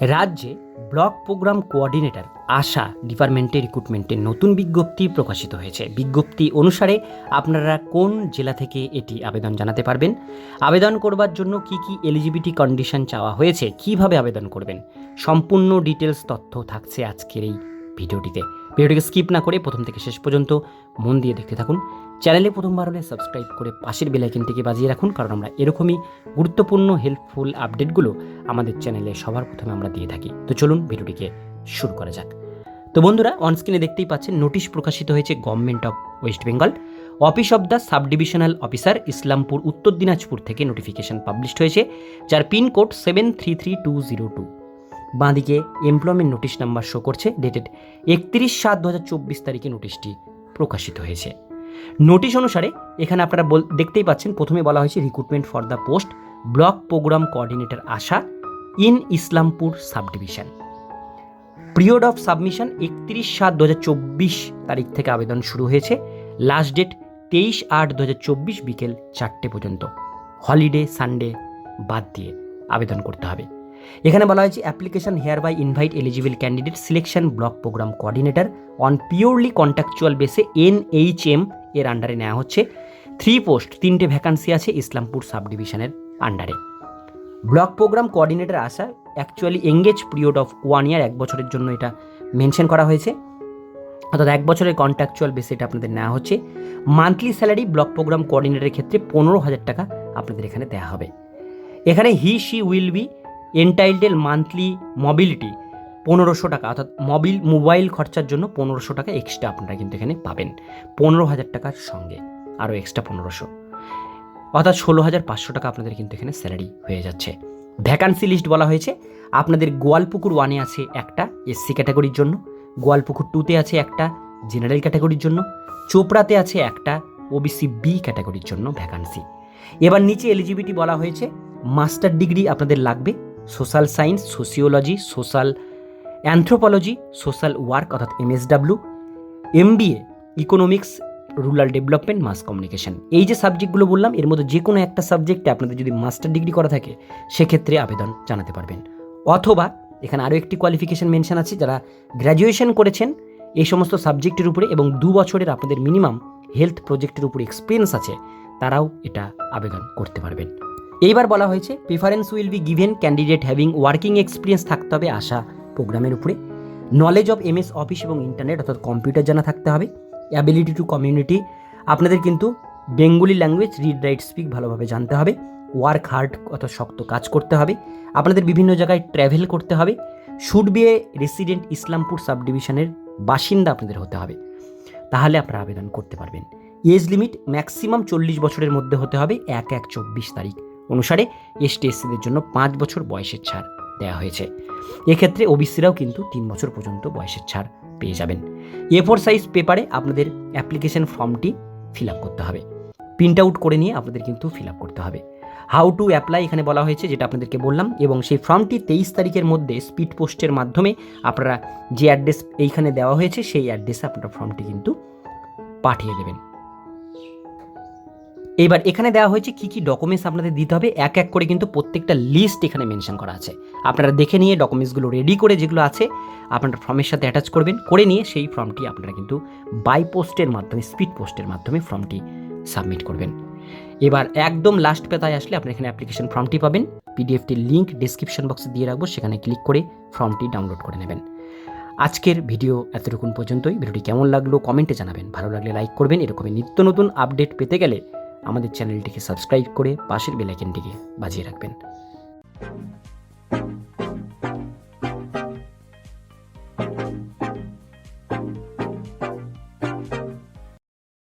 রাজ্যে block programme coordinator আশা ডিপার্টমেন্টের রিক্রুটমেন্টের নতুন বিজ্ঞপ্তি প্রকাশিত হয়েছে। বিজ্ঞপ্তি অনুসারে আপনারা কোন জেলা থেকে এটি আবেদন জানাতে পারবেন? আবেদন করবার জন্য কি কি এলিজিবিলিটি কন্ডিশন চাওয়া হয়েছে? কীভাবে আবেদন করবেন? সম্পূর্ণ ডিটেলস তথ্য থাকছে আজকের এই ভিডিওটিতে। ভিডিওটিকে স্কিপ না করে প্রথম থেকে শেষ পর্যন্ত মন দিয়ে দেখতে থাকুন। চ্যানেলে প্রথমবার হলে সাবস্ক্রাইব করে পাশের বেলাইকনটিকে বাজিয়ে রাখুন, কারণ আমরা এরকমই গুরুত্বপূর্ণ হেল্পফুল আপডেটগুলো আমাদের চ্যানেলে সবার প্রথমে আমরা দিয়ে থাকি। তো চলুন ভিডিওটিকে শুরু করা যাক। তো বন্ধুরা অনস্ক্রিনে দেখতেই পাচ্ছেন নোটিশ প্রকাশিত হয়েছে government of West Bengal office of the sub divisional officer Islampur Uttar Dinajpur থেকে নোটিফিকেশন পাবলিশড হয়েছে, যার pin code seven three three two zero two বাঁদিকে এমপ্লয়মেন্ট নোটিশ নাম্বার শো করছে ডেটেড একত্রিশ সাত দু হাজার চব্বিশ তারিখে নোটিশটি প্রকাশিত হয়েছে। নোটিশ অনুসারে এখানে আপনারা দেখতেই পাচ্ছেন, প্রথমে বলা হয়েছে recruitment for the post block programme coordinator ASHA in Islampur sub division period of submission একত্রিশ সাত দু তারিখ থেকে আবেদন শুরু হয়েছে। লাস্ট ডেট তেইশ আট দু বিকেল চারটে পর্যন্ত। হলিডে সানডে বাদ দিয়ে আবেদন করতে হবে। এখানে বলা হয়েছে application hereby invite eligible candidate selection block programme coordinator on purely contractual বেসে এন এইচ এম এর আন্ডারে নেওয়া হচ্ছে। থ্রি পোস্ট তিনটে ভ্যাকান্সি আছে ইসলামপুর সাব ডিভিশনের আন্ডারে block programme coordinator ASHA actually engage period of one year এক বছরের জন্য এটা মেনশন করা হয়েছে। অর্থাৎ এক বছরের কন্ট্রাকচুয়াল বেসে এটা আপনাদের নেওয়া হচ্ছে। মান্থলি স্যালারি ব্লক প্রোগ্রাম কোঅর্ডিনেটরের ক্ষেত্রে পনেরো হাজার টাকা আপনাদের এখানে দেওয়া হবে। এখানে he she will be entitle monthly mobility পনেরোশো টাকা, অর্থাৎ মোবিল মোবাইল খরচার জন্য পনেরোশো টাকা এক্সট্রা আপনারা কিন্তু এখানে পাবেন। পনেরো হাজার টাকার সঙ্গে আরও এক্সট্রা পনেরোশো। অর্থাৎ ষোলো হাজার পাঁচশো টাকা আপনাদের কিন্তু এখানে স্যালারি হয়ে যাচ্ছে। ভ্যাকান্সি লিস্ট বলা হয়েছে। আপনাদের গোয়ালপুকুর ওয়ানে আছে একটা এসসি ক্যাটাগরির জন্য, গোয়ালপুকুর টুতে আছে একটা জেনারেল ক্যাটাগরির জন্য, চোপড়াতে আছে একটা ওবিসি বি ক্যাটাগরির জন্য ভ্যাকান্সি এবার নিচে এলিজিবিলিটি বলা হয়েছে। মাস্টার ডিগ্রি আপনাদের লাগবে। Social science sociology social anthropology social work অর্থাৎ MSW MBA economics rural development mass communication এই যে সাবজেক্টগুলো বললাম, এর মধ্যে যে কোনো একটা সাবজেক্টে আপনাদের যদি মাস্টার ডিগ্রি করা থাকে, সেক্ষেত্রে আবেদন জানাতে পারবেন। অথবা এখানে আরও একটি কোয়ালিফিকেশন মেনশন আছে, যারা গ্র্যাজুয়েশন করেছেন, এই সমস্ত সাবজেক্টের উপরে এবং দু বছরের আপনাদের মিনিমাম হেলথ প্রজেক্টের উপরে এক্সপিরিয়েন্স আছে, তারাও এটা আবেদন করতে পারবেন। এইবার বলা হয়েছে preference will be given candidate having working experience থাকতে হবে, আশা প্রোগ্রামের উপরে। নলেজ অফ এমএস অফিস এবং ইন্টারনেট অর্থাৎ কম্পিউটার জানা থাকতে হবে। অ্যাবিলিটি টু কমিউনিটি আপনাদের কিন্তু Bengali language read write speak ভালোভাবে জানতে হবে। ওয়ার্ক হার্ড অর্থাৎ শক্ত কাজ করতে হবে। আপনাদের বিভিন্ন জায়গায় ট্র্যাভেল করতে হবে। Should be a resident Islampur sub ডিভিশনের বাসিন্দা আপনাদের হতে হবে। তাহলে আপনারা আবেদন করতে পারবেন। এজ লিমিট ম্যাক্সিমাম চল্লিশ বছরের মধ্যে হতে হবে। এক এক চব্বিশ তারিখ অনুসারে এসটি এসসিদের জন্য পাঁচ বছর বয়সের ছাড়। দেওয়া হয়েছে। এক্ষেত্রে ওবিসিরাও কিন্তু তিন বছর পর্যন্ত বয়সের ছাড় পেয়ে যাবেন। এ ফোর সাইজ পেপারে আপনাদের অ্যাপ্লিকেশন ফর্মটি ফিল আপ করতে হবে। প্রিন্ট আউট করে নিয়ে আপনাদের কিন্তু ফিল আপ করতে হবে। হাউ টু অ্যাপ্লাই এখানে বলা হয়েছে, যেটা আপনাদেরকে বললাম, এবং সেই ফর্মটি তেইশ তারিখের মধ্যে স্পিড পোস্টের মাধ্যমে আপনারা যে অ্যাড্রেস এইখানে দেওয়া হয়েছে, সেই অ্যাড্রেসে আপনারা ফর্মটি কিন্তু পাঠিয়ে দেবেন। এবার এখানে দেওয়া হয়েছে কি কি ডকুমেন্টস আপনাদের দিতে হবে, এক এক করে কিন্তু প্রত্যেকটা লিস্ট এখানে মেনশন করা আছে। আপনারা দেখে নিয়ে ডকুমেন্টসগুলো রেডি করে যেগুলো আছে, আপনারা ফর্মের সাথে অ্যাটাচ করবেন, করে নিয়ে সেই ফর্মটি আপনারা কিন্তু বাই পোস্টের মাধ্যমে স্পিড পোস্টের মাধ্যমে ফর্মটি সাবমিট করবেন। এবার একদম লাস্ট পেতায় আসলে আপনি এখানে অ্যাপ্লিকেশন ফর্মটি পাবেন পিডিএফটির লিঙ্ক ডিসক্রিপশন বক্সে দিয়ে রাখব, সেখানে ক্লিক করে ফর্মটি ডাউনলোড করে নেবেন। আজকের ভিডিও এতটুকুন পর্যন্তই। ভিডিওটি কেমন লাগল কমেন্টে জানাবেন। ভালো লাগলে লাইক করবেন। এরকমই নিত্য নতুন আপডেট পেতে গেলে আমাদের চ্যানেলটিকে সাবস্ক্রাইব করে পাশের বেলাইকেনটিকে বাজিয়ে রাখবেন।